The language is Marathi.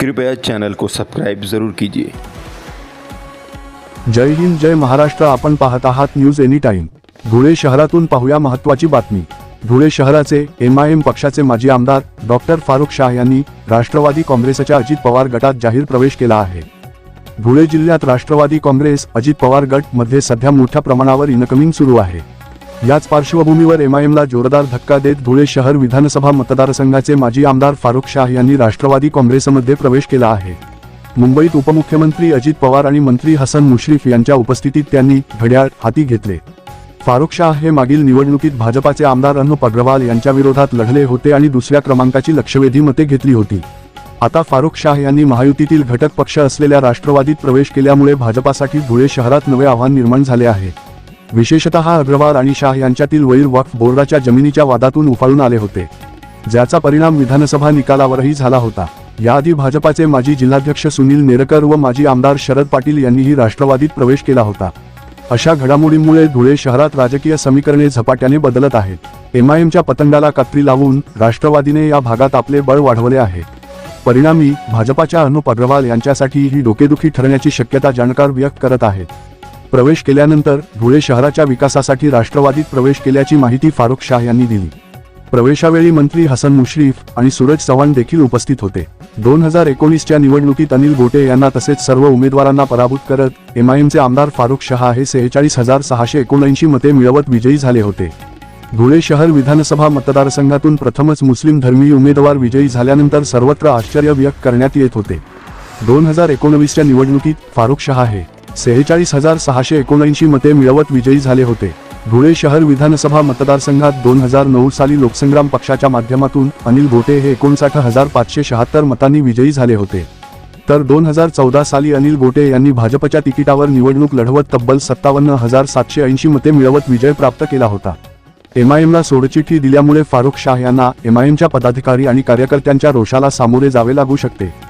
कृपया चैनल को सब्सक्राइब ज़रूर कीजिए। जय हिंद जय महाराष्ट्र आपण पाहत आहात न्यूज एनी टाइम धुळे शहरातून पाहूया महत्त्वाची बातमी. धुळे शहराचे एम आय एम पक्षाचे माजी आमदार डॉक्टर फारुख शाह यांनी राष्ट्रवादी काँग्रेसच्या अजित पवार गटात जाहीर प्रवेश केला आहे. धुळे जिल्ह्यात राष्ट्रवादी काँग्रेस अजित पवार गटमध्ये सध्या मोठ्या प्रमाणावर इनकमिंग सुरू आहे. याच पार्श्वभूमीवर एमआयएमला जोरदार धक्का देत धुळे शहर विधानसभा मतदारसंघाचे माजी आमदार फारुख शाह यांनी राष्ट्रवादी काँग्रेसमध्ये प्रवेश केला आहे. मुंबईत उपमुख्यमंत्री अजित पवार आणि मंत्री हसन मुश्रीफ यांच्या उपस्थितीत त्यांनी घड्याळ हाती घेतले. फारुख शाह हे मागील निवडणुकीत भाजपाचे आमदार अनुप अग्रवाल यांच्या विरोधात लढले होते आणि दुसऱ्या क्रमांकाची लक्षवेधी मते घेतली होती. आता फारुख शाह यांनी महायुतीतील घटक पक्ष असलेल्या राष्ट्रवादीत प्रवेश केल्यामुळे भाजपासाठी धुळे शहरात नवे आव्हान निर्माण झाले आहे. विशेषतः अग्रवाल आणि शाह यांच्यातील वैर वक्फ बोर्डाच्या जमिनीच्या वादातून उफाळून आले होते ज्याचा परिणाम विधानसभा निकालावरही झाला होता. याआधी भाजपाचे माजी जिल्हाध्यक्ष सुनील नेरकर व माजी आमदार शरद पाटील यांनीही राष्ट्रवादीत प्रवेश केला होता. अशा घडामोडींमुळे धुळे शहरात राजकीय समीकरणे झपाट्याने बदलत आहेत. एमआयएमच्या पतंगाला कात्री लावून राष्ट्रवादीने या भागात आपले बळ वाढवले आहे. परिणामी भाजपाच्या अनुप अग्रवाल यांच्यासाठी ही डोकेदुखी ठरण्याची शक्यता जाणकार व्यक्त करत आहेत. प्रवेश केल्यानंतर धुळे शहराच्या विकासासाठी राष्ट्रवादीत प्रवेश केल्याची माहिती फारुख शाह यांनी दिली. प्रवेशावेळी मंत्री हसन मुश्रीफ आणि सूरज चव्हाण देखील उपस्थित होते. दोन हजार एकोणीसच्या निवडणुकीत अनिल गोटे यांना तसेच सर्व उमेदवारांना पराभूत करत एमआयएमचे आमदार फारुख शहा हे सेहेचाळीस हजार सहाशे एकोणऐंशी मते मिळवत विजयी झाले होते. धुळे शहर विधानसभा मतदारसंघातून प्रथमच मुस्लिम धर्मीय उमेदवार विजयी झाल्यानंतर सर्वत्र आश्चर्य व्यक्त करण्यात येत होते. दोन हजार एकोणवीसच्या निवडणुकीत फारुख शहा हे सेहेचाळीस हजार सहाशे एकोणऐंशी मते मिळवत विजयी झाले होते. धुळे शहर विधानसभा मतदारसंघात दोन हजार नऊ साली लोकसंग्राम पक्षाच्या माध्यमातून अनिल गोटे हे एकोणसाठ हजार पाचशे शहात्तर मतांनी विजयी झाले होते. तर दोन हजार चौदा साली अनिल गोटे यांनी भाजपच्या तिकिटावर निवडणूक लढवत तब्बल सत्तावन्न हजार सातशे ऐंशी मते मिळवत विजय प्राप्त केला होता. एमआयएमला सोडचिठ्ठी दिल्यामुळे फारुख शाह यांना एमआयएमच्या पदाधिकारी आणि कार्यकर्त्यांच्या रोषाला सामोरे जावे लागू शकते.